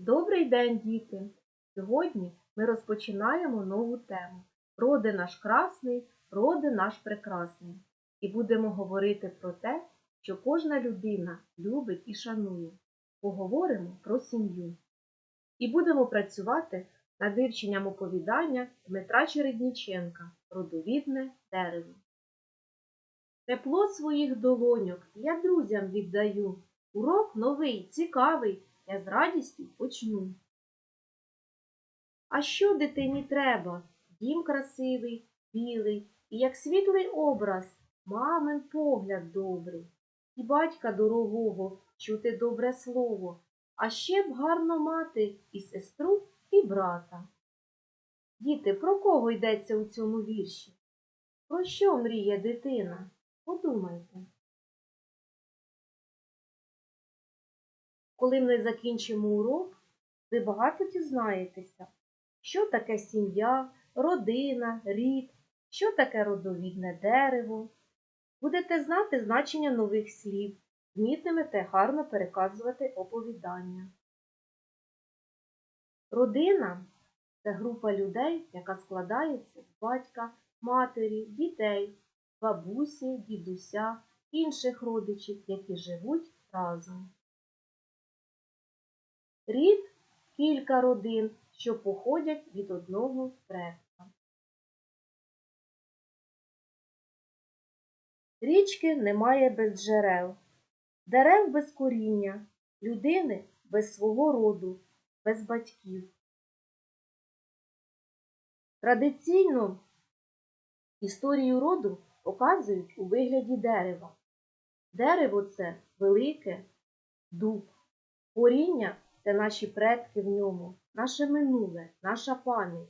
Добрий день, діти! Сьогодні ми розпочинаємо нову тему Роди наш красний, роди наш прекрасний. І будемо говорити про те, що кожна людина любить і шанує. Поговоримо про сім'ю. І будемо працювати над вивченням оповідання Дмитра Чередніченка Родовідне дерево. Тепло своїх долоньок я друзям віддаю. Урок новий, цікавий, я з радістю почну. А що дитині треба? Дім красивий, білий, і як світлий образ, мамин погляд добрий, і батька дорогого чути добре слово, а ще б гарно мати і сестру, і брата. Діти, про кого йдеться у цьому вірші? Про що мріє дитина? Подумайте. Коли ми закінчимо урок, ви багато дізнаєтеся, що таке сім'я, родина, рід, що таке родовідне дерево. Будете знати значення нових слів, вмітимете гарно переказувати оповідання. Родина це група людей, яка складається з батька, матері, дітей, бабусі, дідуся, інших родичів, які живуть разом. Рід кілька родин, що походять від одного предка. Річки немає без джерел, дерев без коріння, людини без свого роду, без батьків. Традиційно історію роду показують у вигляді дерева. Дерево це велике дуб, коріння це наші предки в ньому, наше минуле, наша пам'ять.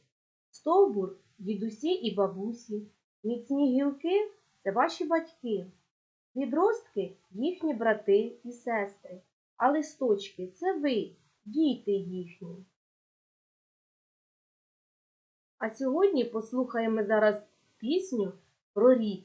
Стовбур дідусі і бабусі, міцні гілки це ваші батьки, відростки їхні брати і сестри, а листочки це ви, діти їхні. А сьогодні послухаємо зараз пісню про рід.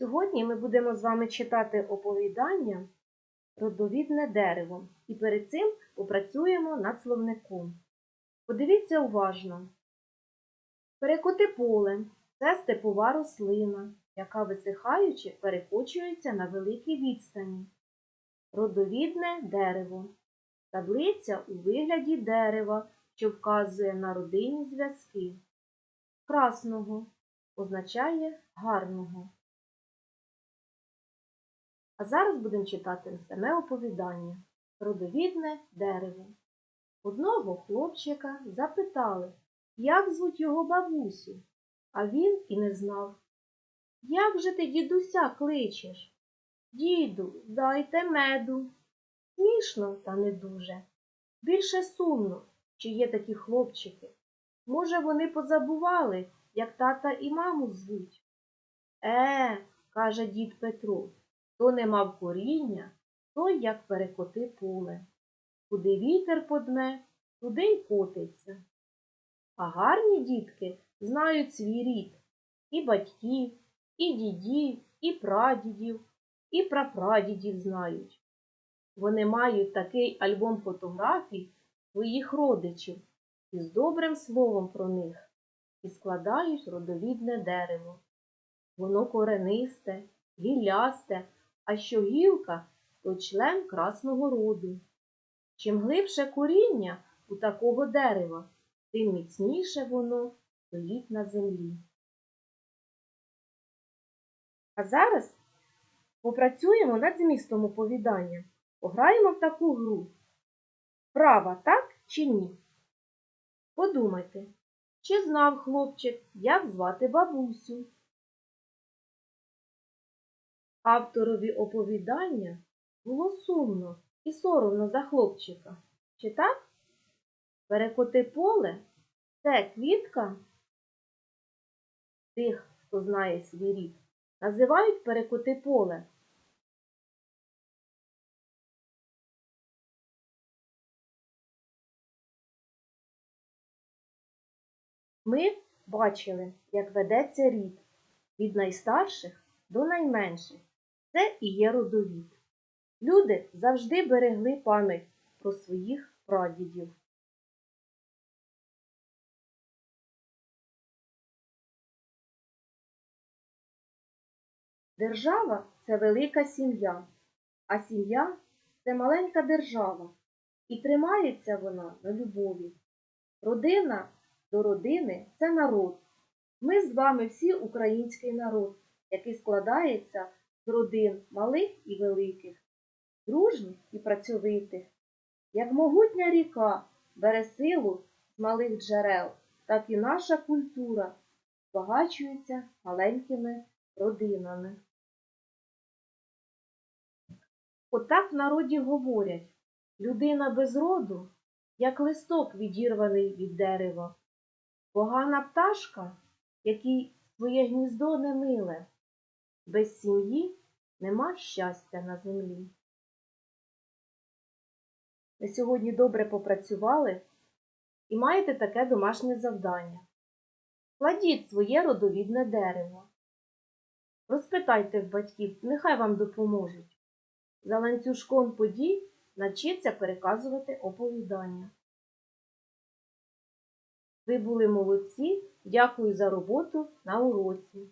Сьогодні ми будемо з вами читати оповідання Родовідне дерево і перед цим попрацюємо над словником. Подивіться уважно. Перекоти поле це степова рослина, яка висихаючи перекочується на великій відстані. Родовідне дерево. Таблиця у вигляді дерева, що вказує на родинні зв'язки. Красного означає гарного. А зараз будемо читати саме оповідання Родовідне дерево. Одного хлопчика запитали, як звуть його бабусю. А він і не знав. Як же ти дідуся кличеш? Діду, дайте меду. Смішно, та не дуже. Більше сумно, що є такі хлопчики. Може, вони позабували, як тата і маму звуть. Е, каже дід Петро, хто не мав коріння, той як перекоти поле. Куди вітер подме, туди й котиться. А гарні дітки знають свій рід і батьків, і дідів, і прадідів, і прапрадідів знають. Вони мають такий альбом фотографій своїх родичів із добрим словом про них і складають родовідне дерево. Воно коренисте, гіллясте, а що гілка, то член красного роду. Чим глибше коріння у такого дерева, тим міцніше воно стоїть на землі. А зараз попрацюємо над змістом оповідання. Пограємо в таку гру. Права так чи ні? Подумайте, чи знав хлопчик, як звати бабусю? Авторові оповідання було сумно і соромно за хлопчика. Чи так? Перекоти поле це квітка тих, хто знає свій рід, називають перекоти поле. Ми бачили, як ведеться рід від найстарших до найменших. Це і є родовід. Люди завжди берегли пам'ять про своїх прадідів. Держава це велика сім'я, а сім'я це маленька держава, і тримається вона на любові. Родина до родини це народ. Ми з вами всі український народ, який складається родин малих і великих, дружніх і працьовитих. Як могутня ріка бере силу з малих джерел, так і наша культура збагачується маленькими родинами. Отак в народі говорять, людина без роду, як листок відірваний від дерева, погана пташка, який своє гніздо не миле, без сім'ї нема щастя на землі. Ви сьогодні добре попрацювали і маєте таке домашнє завдання. Кладіть своє родовідне дерево. Розпитайте в батьків, нехай вам допоможуть. За ланцюжком подій навчіться переказувати оповідання. Ви були молодці. Дякую за роботу на уроці.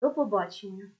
До побачення!